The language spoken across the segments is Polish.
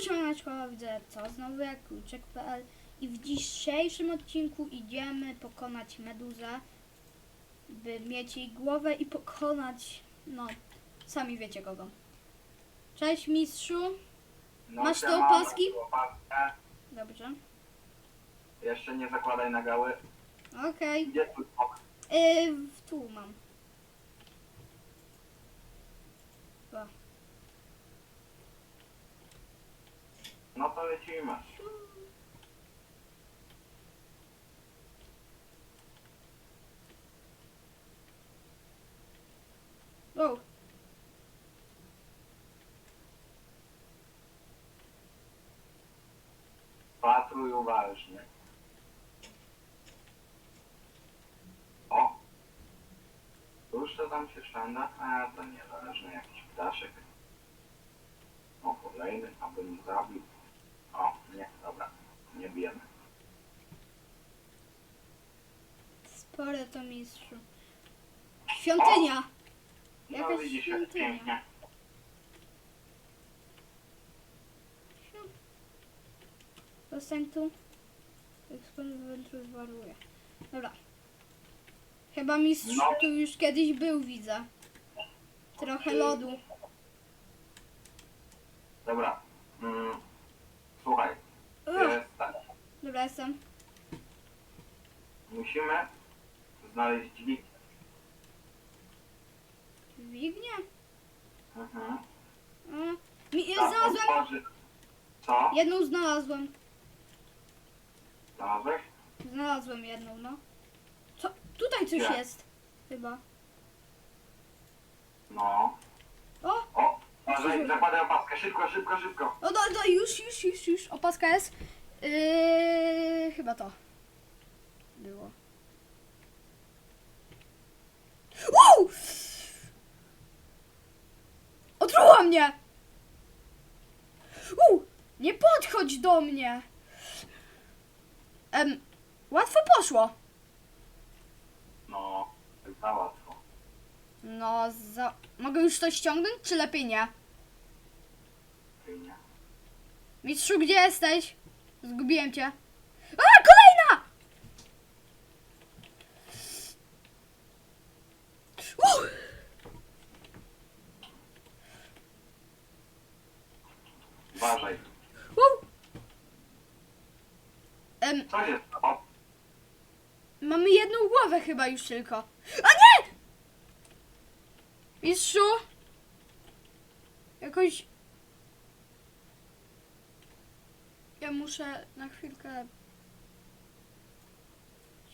siemaneczko, widzę co, znowu jak kluczek.pl i w dzisiejszym odcinku idziemy pokonać meduzę, by mieć jej głowę i pokonać, no, sami wiecie kogo. Cześć mistrzu, No, Masz te siema, opaski? masz tu opaskę. dobrze, Jeszcze nie zakładaj na gały. okej, Gdzie tu ok? yy, tu mam. O, No to lecimy. o, Patruj uważnie. O! To tam się szanda? A, to niezależny jakiś ptaszek. O, kolejny, aby nie zabił. Nie, bijemy. spore to mistrzu. Świątynia! No Jakaś widzisz, jak świątynia. pięknie. Zostań tu. Eksperyment rozwaruje. Dobra. Chyba mistrz No. tu już kiedyś był, widzę. Trochę lodu. Dobra. Mm, słuchaj, Ugh. jest tak. Dobra, jestem. Musimy znaleźć dźwig. Dźwignię? Mhm. Mi, ja Tak, znalazłem. otworzy- Co? Jedną znalazłem. Znalazłeś? Znalazłem jedną, no. Co? Tutaj coś jest. Chyba. No. O! O! Uważaj, zakładaj opaskę. Szybko, szybko, szybko. O, do, do, już, już, już, już. Opaska jest. Yy, chyba to. Było. Wow! Otruła mnie! Wow! Nie podchodź do mnie! Em, łatwo poszło. No, za łatwo. No, za... Mogę już to ściągnąć, czy lepiej nie? Fajnie. Mistrzu, gdzie jesteś? Zgubiłem cię. A, kolejna! Uh! Uważaj. Uh! Em, Co się stało? mamy jedną głowę chyba już tylko. A nie! Mistrzu? Jakoś... Ja muszę na chwilkę...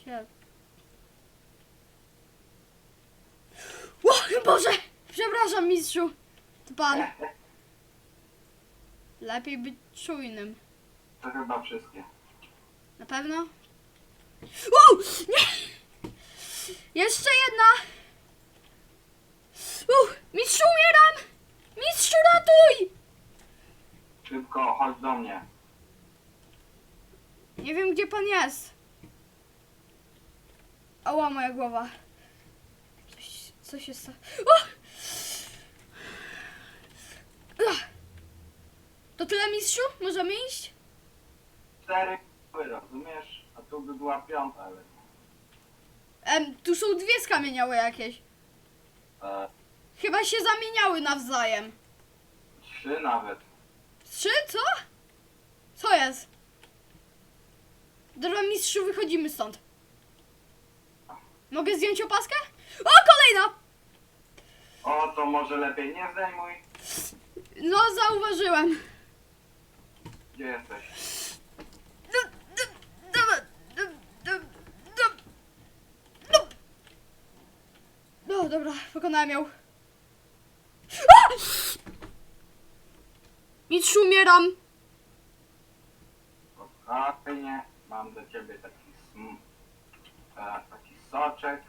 się... O Boże! Przepraszam, mistrzu. To pan. Lepiej być czujnym. To chyba wszystkie. Na pewno? Wow! Nie! Jeszcze jedna! Uh, mistrzu, umieram! Mistrzu, ratuj! Szybko, chodź do mnie. Nie wiem, gdzie pan jest. Ała, moja głowa. Coś, co się stało? To tyle, mistrzu? Możemy iść? Cztery, rozumiesz? A tu by była piąta, ale... Em, tu są dwie skamieniałe jakieś. E, Chyba się zamieniały nawzajem. trzy nawet. Trzy? Co? Co jest? Dobra, mistrzu, wychodzimy stąd. Mogę zdjąć opaskę? O, kolejna! O, to może lepiej nie zdejmuj. No, zauważyłem. Gdzie jesteś? Du- du- du- du- No, dobra, pokonałem ją. A! Mistrzu, umieram. Mam do ciebie taki sm... E, taki soczek.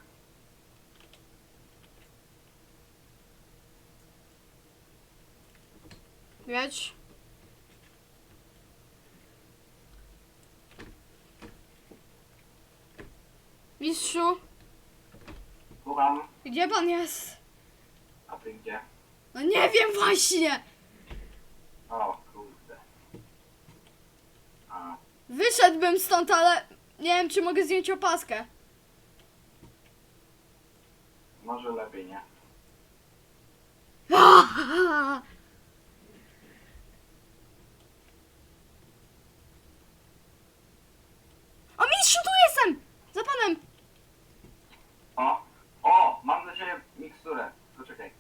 Wiesz? Mistrzu, Słucham. gdzie pan jest? A ty gdzie? No nie wiem właśnie. O, wyszedłbym stąd, ale nie wiem, czy mogę zdjąć opaskę. Może lepiej nie. O, mistrzu, tu jestem! Za panem! O! O! Mam dla ciebie miksturę. Poczekaj.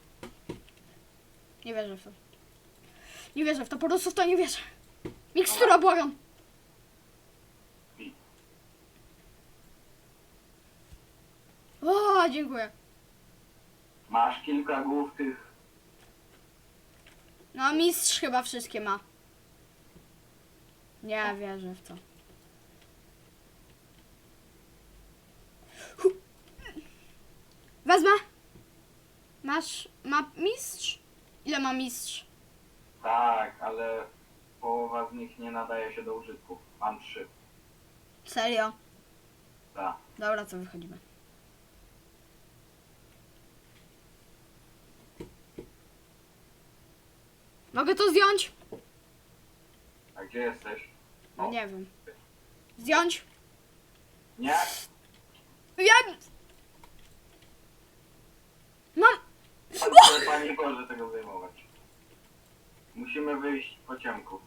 Nie wierzę w to. Nie wierzę w to, po prostu w to nie wierzę. Mikstura, błagam. Pij. O, dziękuję. Masz kilka głów tych. No, mistrz chyba wszystkie ma. Nie wierzę w to. Hu. Wezmę. Masz, ma mistrz? Ile ma mistrz? Tak, ale połowa z nich nie nadaje się do użytku. Mam trzy. Serio? Tak. Dobra, co wychodzimy. Mogę to zdjąć? A gdzie jesteś? No nie wiem. Zdjąć? Nie? Wiem! Mam! Ale pani może tego zdejmować. Musimy wyjść po ciemku.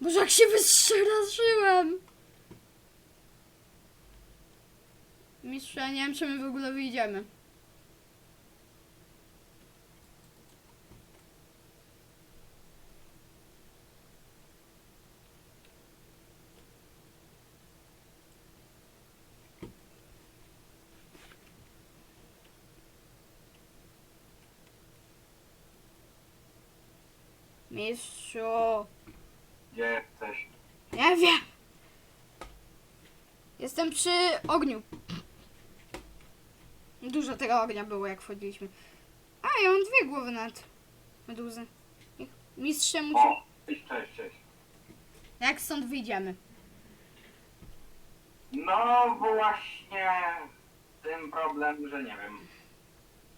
Boże, jak się wystraszyłem! Mistrzu, ja nie wiem, czy my w ogóle wyjdziemy. Mistrzu! Gdzie jesteś? Nie wiem. Jestem przy ogniu. Dużo tego ognia było, jak wchodziliśmy. A, ja mam dwie głowy nawet. Meduzy. Niech Mistrz się musi... O! Cześć, cześć. Jak stąd wyjdziemy? No właśnie tym problem, że nie wiem.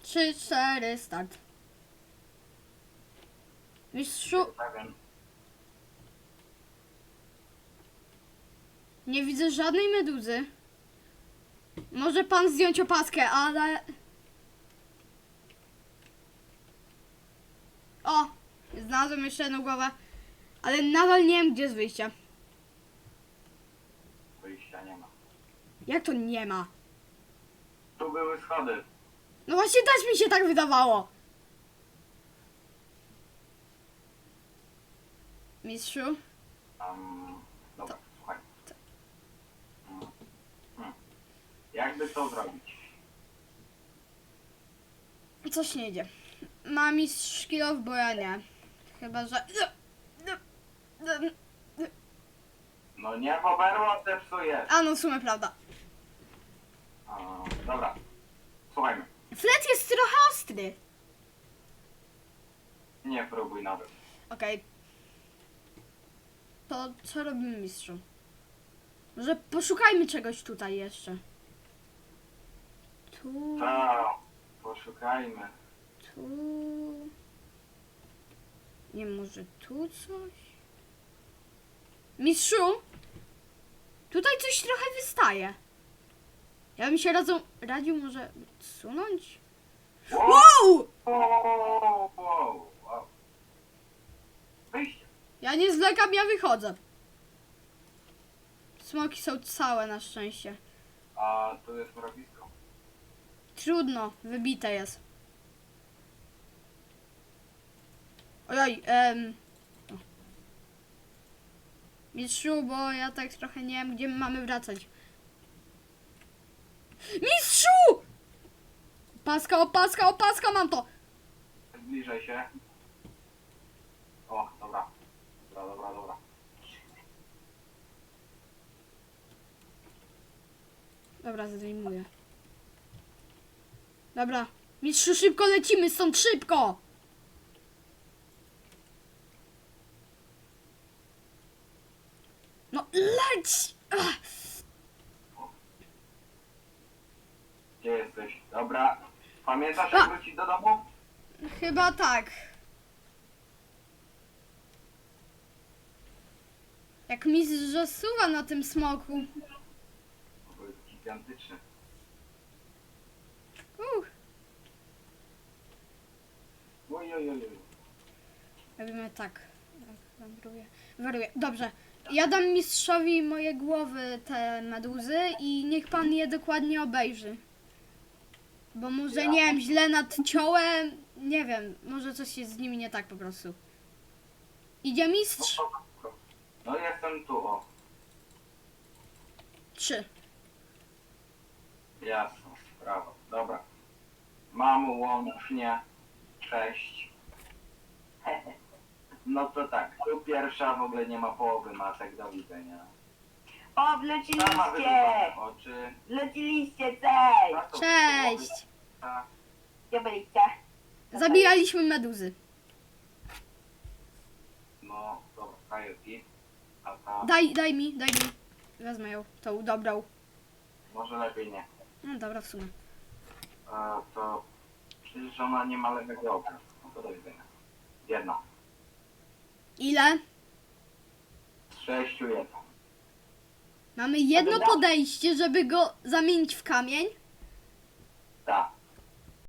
Trzy, cztery, start. Mistrzu, nie widzę żadnej meduzy. Może pan zdjąć opaskę, ale... O! Znalazłem jeszcze jedną głowę. Ale nadal nie wiem, gdzie jest wyjście. Wyjścia nie ma. Jak to nie ma? Tu były schody. No właśnie też mi się tak wydawało. Mistrzu? Um, dobra, słuchaj. Mm. Hmm. Jakby to zrobić? Coś nie idzie. Ma mistrz kilof, bo ja nie. Chyba, że... No nie, bo berło zepsujesz. A no, w sumie prawda. A, dobra. Słuchajmy. Flet jest trochę ostry. Nie próbuj nawet. Okej. To co robimy, mistrzu? Może poszukajmy czegoś tutaj jeszcze. Tu, Tak, poszukajmy. tu... Nie, może tu coś? Mistrzu? Tutaj coś trochę wystaje. Ja bym się radzą, radził może sunąć? Wow! Wow! Wow, wow, wow. Wyjście. Ja nie zlekam, ja wychodzę. Smoki są całe na szczęście. A tu jest mrowisko. Trudno, wybite jest. Ojoj, em. o. Mistrzu, bo ja tak trochę nie wiem, gdzie my mamy wracać. Mistrzu! Opaska, opaska, opaska, mam to! Zbliżaj się. O, dobra. Dobra, dobra, dobra. Dobra, zdejmuję. Dobra, mistrzu, szybko lecimy stąd, szybko! No leć! Ach. Gdzie jesteś? Dobra. Pamiętasz A! jak wrócić do domu? Chyba tak. Jak mi zrzosuwa na tym smoku. Gigantyczny. Uh, Oj, oj, oj, oj. robimy tak. Tak, Waruję. Waruję. Dobrze. Ja dam mistrzowi moje głowy te meduzy i niech pan je dokładnie obejrzy. Bo może, nie wiem, źle nadciąłem. Nie wiem, może coś jest z nimi nie tak po prostu. Idzie mistrz? No jestem tu, o. Trzy. Jasna sprawa. Dobra. Mamy łącznie sześć. No to tak, tu pierwsza w ogóle nie ma połowy masek, do widzenia. O, wleciliście! oczy. Wleciliście, cześć! to Cześć. połowy, Gdzie byliście? Zabijaliśmy meduzy. No, dobra, git. A ta Daj, daj mi, daj mi. Wezmę ją, tą dobrą. może lepiej nie. No dobra, w sumie. A to przecież ona nie ma lewego oka. No to do widzenia. Jedna. Ile? Z sześciu jedna. Mamy jedno podejście, żeby go zamienić w kamień. Tak.